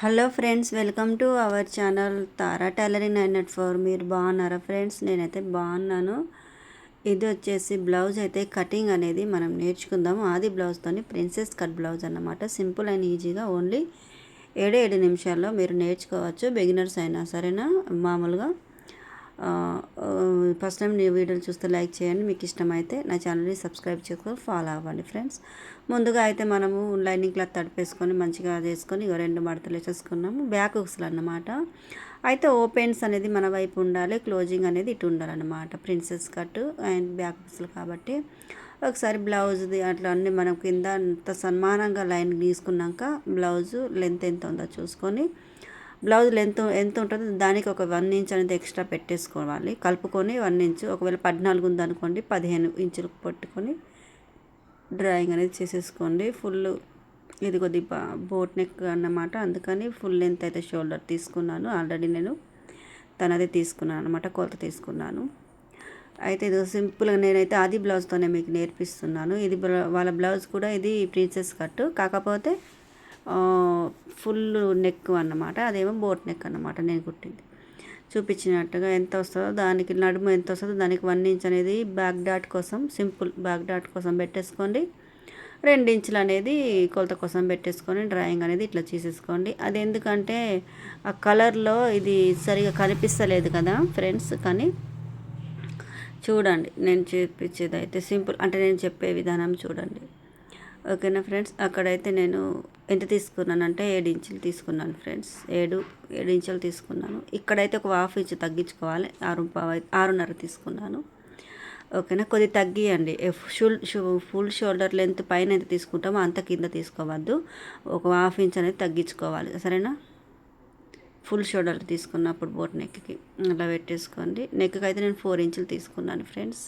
Hello friends welcome to our channel Tara tailoring nine not four. మీరు బాగున్నారా friends? నేనైతే బాగున్నాను. ఇది వచ్చేసి బ్లౌజ్ అయితే కటింగ్ అనేది మనం నేర్చుకుందాము. ఆది బ్లౌజ్తోని ప్రిన్సెస్ కట్ బ్లౌజ్ అన్నమాట. సింపుల్ అండ్ ఈజీగా ఓన్లీ ఏడు ఏడు నిమిషాల్లో మీరు నేర్చుకోవచ్చు. బిగినర్స్ అయినా సరేనా? మామూలుగా ఫస్ట్ టైం నీ వీడియోలు చూస్తే లైక్ చేయండి. మీకు ఇష్టమైతే నా ఛానల్ని సబ్స్క్రైబ్ చేసుకొని ఫాలో అవ్వండి ఫ్రెండ్స్. ముందుగా అయితే మనము లైనింగ్ క్లాత్ తడిపేసుకొని మంచిగా చేసుకొని ఇక రెండు మడతలు వేసేసుకున్నాము. బ్యాక్ హుక్స్లు అన్నమాట. అయితే ఓపెన్స్ అనేది మన వైపు ఉండాలి క్లోజింగ్ అనేది ఇటు ఉండాలన్నమాట. ప్రిన్సెస్ కట్ అండ్ బ్యాక్ హుక్స్లు కాబట్టి. ఒకసారి బ్లౌజ్ది అట్లా అన్నీ మనం కింద అంత సన్మానంగా లైన్ తీసుకున్నాక బ్లౌజు లెంత్ ఎంత ఉందో చూసుకొని బ్లౌజ్ లెంత్ ఎంత ఉంటుందో దానికి ఒక వన్ ఇంచ్ అనేది ఎక్స్ట్రా పెట్టేసుకోవాలి. కలుపుకొని వన్ ఇంచ్ ఒకవేళ పద్నాలుగు ఉందనుకోండి పదిహేను ఇంచులు పట్టుకొని డ్రాయింగ్ అనేది చేసేసుకోండి. ఫుల్ ఇది కొద్దిగా బోట్ నెక్ అన్నమాట. అందుకని ఫుల్ లెంత్ అయితే షోల్డర్ తీసుకున్నాను. ఆల్రెడీ నేను తనది తీసుకున్నాను అనమాట కొలత తీసుకున్నాను. అయితే ఇది సింపుల్గా నేనైతే అది బ్లౌజ్తోనే మీకు నేర్పిస్తున్నాను. ఇది వాళ్ళ బ్లౌజ్ కూడా ఇది ప్రిన్సెస్ కట్ కాకపోతే ఫుల్ నెక్ అన్నమాట. అదేమో బోట్ నెక్ అన్నమాట నేను కుట్టింది. చూపించినట్టుగా ఎంత వస్తుందో దానికి నడుము ఎంత వస్తుందో దానికి వన్ ఇంచ్ అనేది బ్యాక్ డాట్ కోసం సింపుల్ బ్యాక్ డాట్ కోసం పెట్టేసుకోండి. రెండు ఇంచులు అనేది కొలత కోసం పెట్టేసుకొని డ్రాయింగ్ అనేది ఇట్లా చేసేసుకోండి. అది ఎందుకంటే ఆ కలర్లో ఇది సరిగా కనిపిస్తలేదు కదా ఫ్రెండ్స్ కానీ చూడండి. నేను చూపించేది అయితే సింపుల్ అంటే నేను చెప్పే విధానం చూడండి. ఓకేనా ఫ్రెండ్స్ అక్కడైతే నేను ఎంత తీసుకున్నానంటే ఏడు ఇంచులు తీసుకున్నాను ఫ్రెండ్స్. ఏడు ఏడు ఇంచులు తీసుకున్నాను. ఇక్కడైతే ఒక హాఫ్ ఇంచు తగ్గించుకోవాలి. ఆరు ఆరున్నర తీసుకున్నాను. ఓకేనా? కొద్ది తగ్గియండి. షుల్ ఫుల్ షోల్డర్ లెంత్ పైన ఎంత తీసుకుంటామో అంత కింద తీసుకోవద్దు. ఒక హాఫ్ ఇంచ్ అనేది తగ్గించుకోవాలి. సరేనా? ఫుల్ షోల్డర్ తీసుకున్నప్పుడు బోట్ నెక్కి అలా పెట్టేసుకోండి. నెక్కి అయితే నేను ఫోర్ ఇంచులు తీసుకున్నాను ఫ్రెండ్స్.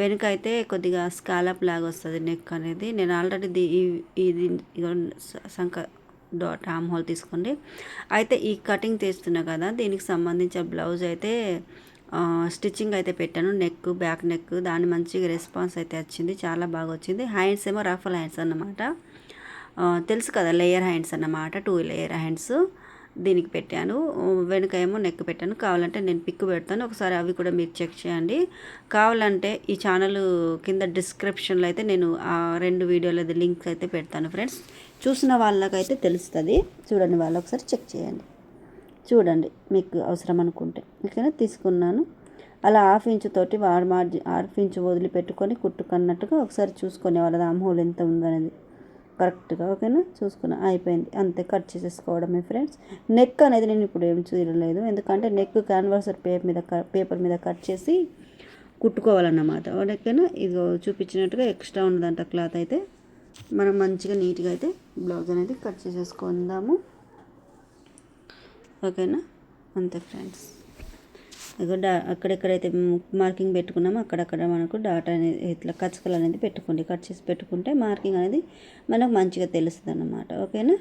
వెనుక అయితే కొద్దిగా స్కాలప్ లాగా వస్తుంది నెక్ అనేది. నేను ఆల్రెడీ ఇది సంక డాట్ ఆమ్ హోల్ తీసుకోండి అయితే ఈ కటింగ్ తీస్తున్నా కదా దీనికి సంబంధించిన బ్లౌజ్ అయితే స్టిచ్చింగ్ అయితే పెట్టాను. నెక్ బ్యాక్ నెక్ దాని మంచిగా రెస్పాన్స్ అయితే వచ్చింది. చాలా బాగా వచ్చింది. హ్యాండ్స్ ఏమో రఫల్ హ్యాండ్స్ అన్నమాట. తెలుసు కదా లేయర్ హ్యాండ్స్ అన్నమాట టూ లేయర్ హ్యాండ్స్. దీనికి పెట్టాను. వెనుక ఏమో నెక్ పెట్టాను. కావాలంటే నేను పిక్ పెడతాను. ఒకసారి అవి కూడా మీరు చెక్ చేయండి. కావాలంటే ఈ ఛానల్ కింద డిస్క్రిప్షన్లో అయితే నేను ఆ రెండు వీడియోలది లింక్ అయితే పెడతాను ఫ్రెండ్స్. చూసిన వాళ్ళకైతే తెలుస్తుంది. చూడండి వాళ్ళు ఒకసారి చెక్ చేయండి. చూడండి మీకు అవసరం అనుకుంటే. ఓకేనా? తీసుకున్నాను. అలా హాఫ్ ఇంచు తోటి వాడు మార్జిన్ హాఫ్ ఇంచు వదిలిపెట్టుకొని కుట్టుకున్నట్టుగా ఒకసారి చూసుకునే వాళ్ళది. ఆమ్హోల్ ఎంత ఉందనేది. కరెక్ట్గా ఓకేనా? చూసుకున్నా. అయిపోయింది. అంతే. కట్ చేసేసుకోవడమే ఫ్రెండ్స్. నెక్ అనేది నేను ఇప్పుడు ఏం చూడలేదు. ఎందుకంటే నెక్ క్యాన్వాసర్ పేపర్ మీద పేపర్ మీద కట్ చేసి కుట్టుకోవాలన్నమాట. ఓకేనా? ఇది చూపించినట్టుగా ఎక్స్ట్రా ఉన్నదంట క్లాత్ అయితే. మనం మంచిగా నీట్గా అయితే బ్లౌజ్ అనేది కట్ చేసేసుకుందాము. ఓకేనా? అంతే ఫ్రెండ్స్. డా అక్కడెక్కడైతే మార్కింగ్ పెట్టుకున్నామో అక్కడక్కడ మనకు డాటా అనేది ఇట్లా కచ్చకలు అనేది పెట్టుకోండి. కట్ చేసి పెట్టుకుంటే మార్కింగ్ అనేది మనకు మంచిగా తెలుస్తుంది అన్నమాట ఓకేనా?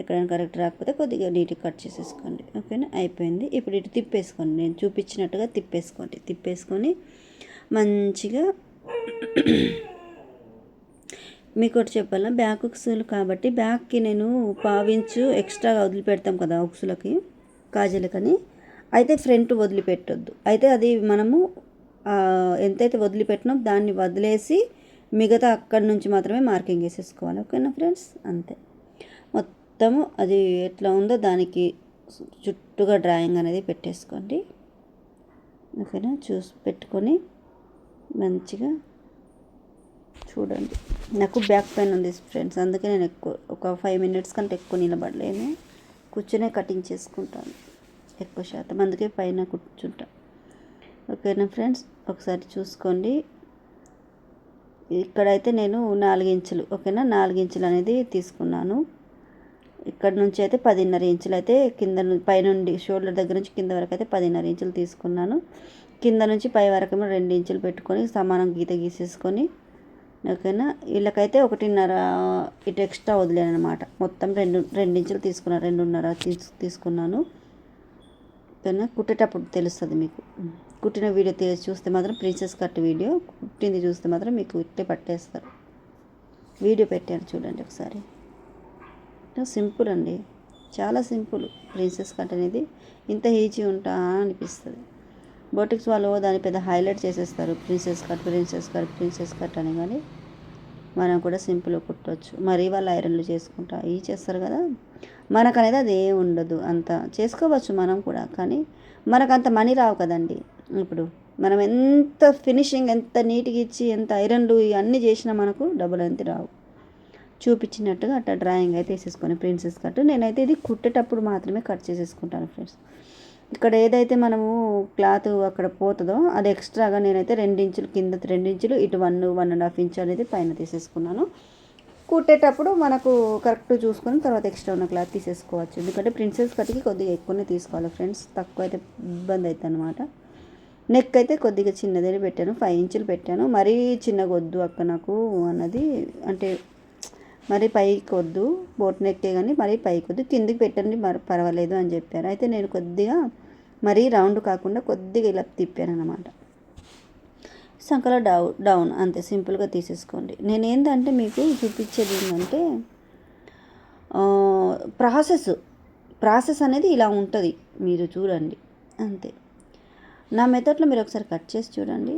ఎక్కడైనా కరెక్ట్ రాకపోతే కొద్దిగా నీట్గా కట్ చేసేసుకోండి. ఓకేనా? అయిపోయింది. ఇప్పుడు ఇటు తిప్పేసుకోండి. నేను చూపించినట్టుగా తిప్పేసుకోండి. తిప్పేసుకొని మంచిగా మీకు ఒకటి చెప్పాలా? బ్యాక్ ఉక్సులు కాబట్టి బ్యాక్కి నేను పావించు ఎక్స్ట్రాగా వదిలిపెడతాం కదా ఉక్సులకి కాజలకని. అయితే ఫ్రంట్ వదిలిపెట్టొద్దు. అయితే అది మనము ఎంతైతే వదిలిపెట్టినో దాన్ని వదిలేసి మిగతా అక్కడి నుంచి మాత్రమే మార్కింగ్ వేసేసుకోవాలి ఓకేనా ఫ్రెండ్స్? అంతే. మొత్తము అది ఎట్లా ఉందో దానికి చుట్టూగా డ్రాయింగ్ అనేది పెట్టేసుకోండి. ఓకేనా? చూసి పెట్టుకొని మంచిగా చూడండి. నాకు బ్యాక్ పెయిన్ ఉంది ఫ్రెండ్స్. అందుకే నేను ఎక్కువ ఒక ఫైవ్ మినిట్స్ కంటే ఎక్కువ నిలబడలేను. కూర్చునే కటింగ్ చేసుకుంటాను. ఎక్కువ శాతం. అందుకే పైన కూర్చుంటా. ఓకేనా ఫ్రెండ్స్? ఒకసారి చూసుకోండి. ఇక్కడైతే నేను నాలుగించులు ఓకేనా? నాలుగించులు అనేది తీసుకున్నాను. ఇక్కడ నుంచి అయితే పదిన్నర ఇంచులు అయితే కింద పైనుండి షోల్డర్ దగ్గర నుంచి కింద వరకు అయితే పదిన్నర ఇంచులు తీసుకున్నాను. కింద నుంచి పై వరకు రెండు ఇంచులు పెట్టుకొని సమానం గీత గీసేసుకొని ఓకేనా? వీళ్ళకైతే ఒకటిన్నర ఇటు ఎక్స్ట్రా వదిలేను అనమాట మొత్తం రెండు రెండు ఇంచులు తీసుకున్నాను రెండున్నర తీసుకున్నాను. ఓకేనా కుట్టేటప్పుడు తెలుస్తుంది మీకు. కుట్టిన వీడియో చూస్తే మాత్రం ప్రిన్సెస్ కట్ వీడియో కుట్టింది చూస్తే మాత్రం మీకు ఇట్టే పట్టేస్తారు. వీడియో పెట్టాను చూడండి ఒకసారి. సింపుల్ అండి. చాలా సింపుల్ ప్రిన్సెస్ కట్ అనేది. ఇంత ఈజీ ఉంటా అనిపిస్తుంది. బోటిక్స్ వాళ్ళు దాన్ని పెద్ద హైలైట్ చేసేస్తారు. Princess cut princess cut princess cut అని కానీ. మనం కూడా సింపుల్గా కుట్టవచ్చు మరీ వాళ్ళు ఐరన్లు చేసుకుంటా ఇవి చేస్తారు కదా. మనకు అనేది అది ఏం ఉండదు అంత. చేసుకోవచ్చు మనం కూడా కానీ మనకు అంత మనీ రావు కదండి. ఇప్పుడు మనం ఎంత ఫినిషింగ్ ఎంత నీట్గా ఇచ్చి ఎంత ఐరన్లు ఇవన్నీ చేసినా మనకు డబ్బులు అంతే రావు. చూపించినట్టుగా అట్లా డ్రాయింగ్ అయితే వేసేసుకొని ప్రిన్సెస్ కట్ నేనైతే ఇది కుట్టేటప్పుడు మాత్రమే కట్ చేసేసుకుంటాను ఫ్రెండ్స్. ఇక్కడ ఏదైతే మనము క్లాత్ అక్కడ పోతుందో అది ఎక్స్ట్రాగా నేనైతే రెండించులు కింద రెండించులు ఇటు one one and half inch అనేది పైన తీసేసుకున్నాను. కుట్టేటప్పుడు మనకు కరెక్ట్ చూసుకొని తర్వాత ఎక్స్ట్రా ఉన్న క్లాత్ తీసేసుకోవచ్చు. ఎందుకంటే ప్రిన్సెస్ కట్కి కొద్దిగా ఎక్కువనే తీసుకోవాలి ఫ్రెండ్స్. తక్కువ అయితే ఇబ్బంది అవుతుంది అనమాట నెక్ అయితే కొద్దిగా చిన్నదే పెట్టాను. ఫైవ్ ఇంచులు పెట్టాను. మరీ చిన్నగా వద్దు అక్క నాకు అన్నది. అంటే మరి పైకి వద్దు బోట్ నెక్కే కానీ మరీ పైకి వద్దు కిందికి పెట్టండి మరి పర్వాలేదు అని చెప్పారు. అయితే నేను కొద్దిగా మరీ రౌండ్ కాకుండా కొద్దిగా ఇలా తిప్పాను అనమాట సంకల డౌ డౌన్ అంతే సింపుల్గా తీసేసుకోండి. నేను ఏంటంటే మీకు చూపించేది ఏంటంటే ప్రాసెస్ ప్రాసెస్ అనేది ఇలా ఉంటుంది మీరు చూడండి. అంతే. నా మెథడ్లో మీరు ఒకసారి కట్ చేసి చూడండి.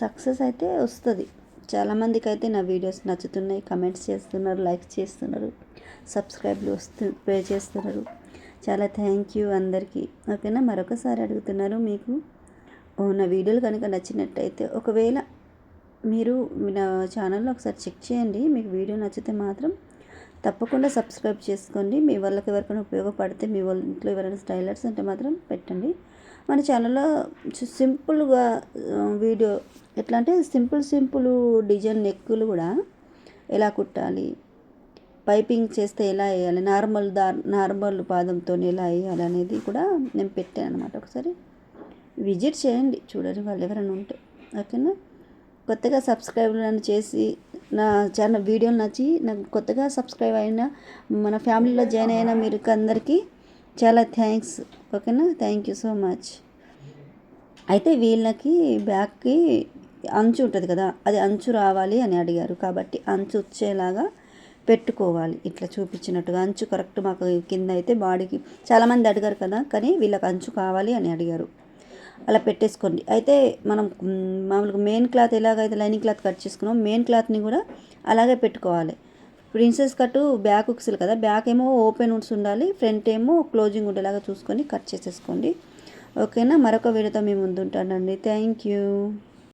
సక్సెస్ అయితే వస్తుంది. చాలామందికి అయితే నా వీడియోస్ నచ్చుతున్నాయి. కమెంట్స్ చేస్తున్నారు లైక్స్ చేస్తున్నారు సబ్స్క్రైబ్లు వస్తు పే చేస్తున్నారు. చాలా థ్యాంక్ యూ అందరికీ. ఓకేనా? మరొకసారి అడుగుతున్నారు మీకు. నా వీడియోలు కనుక నచ్చినట్టయితే ఒకవేళ మీరు నా ఛానల్లో ఒకసారి చెక్ చేయండి. మీకు వీడియో నచ్చితే మాత్రం తప్పకుండా సబ్స్క్రైబ్ చేసుకోండి. మీ వాళ్ళకి ఎవరికైనా ఉపయోగపడితే మీ వాళ్ళ ఇంట్లో ఎవరైనా స్టైలర్స్ అంటే మాత్రం పెట్టండి. మన ఛానల్లో సింపుల్గా వీడియో ఎట్లా అంటే సింపుల్ సింపుల్ డిజైన్ నెక్కులు కూడా ఎలా కుట్టాలి? పైపింగ్ చేస్తే ఎలా వేయాలి? నార్మల్ దా నార్మల్ పాదంతో ఎలా వేయాలి అనేది కూడా నేను పెట్టాను అనమాట ఒకసారి. విజిట్ చేయండి చూడండి వాళ్ళు ఎవరైనా ఉంటే. ఓకేనా? కొత్తగా సబ్స్క్రైబ్ చేసి నా ఛానల్ వీడియోలు నచ్చి నాకు కొత్తగా సబ్స్క్రైబ్ అయిన మన ఫ్యామిలీలో జాయిన్ అయిన మీరు అందరికీ చాలా థ్యాంక్స్. ఓకేనా? Thank you so much. అయితే వీళ్ళకి బ్యాక్కి అంచు ఉంటుంది కదా అది అంచు రావాలి అని అడిగారు. కాబట్టి అంచు వచ్చేలాగా పెట్టుకోవాలి. ఇట్లా చూపించినట్టుగా అంచు కరెక్ట్ మాకు కింద అయితే బాడీకి చాలామంది అడిగారు కదా కానీ వీళ్ళకి అంచు కావాలి అని అడిగారు. అలా పెట్టేసుకోండి. అయితే మనం మామూలుగా మెయిన్ క్లాత్ ఎలాగైతే లైనింగ్ క్లాత్ కట్ చేసుకున్నాం మెయిన్ క్లాత్ని కూడా అలాగే పెట్టుకోవాలి. ప్రిన్సెస్ కట్ బ్యాక్ ఉక్సులు కదా బ్యాక్ ఏమో ఓపెన్ ఉడ్స్ ఉండాలి ఫ్రంట్ ఏమో క్లోజింగ్ ఉండేలాగా చూసుకొని కట్ చేసేసుకోండి. ఓకేనా? మరొక వీడియోతో మీ ముందు ఉంటానండి. Thank you.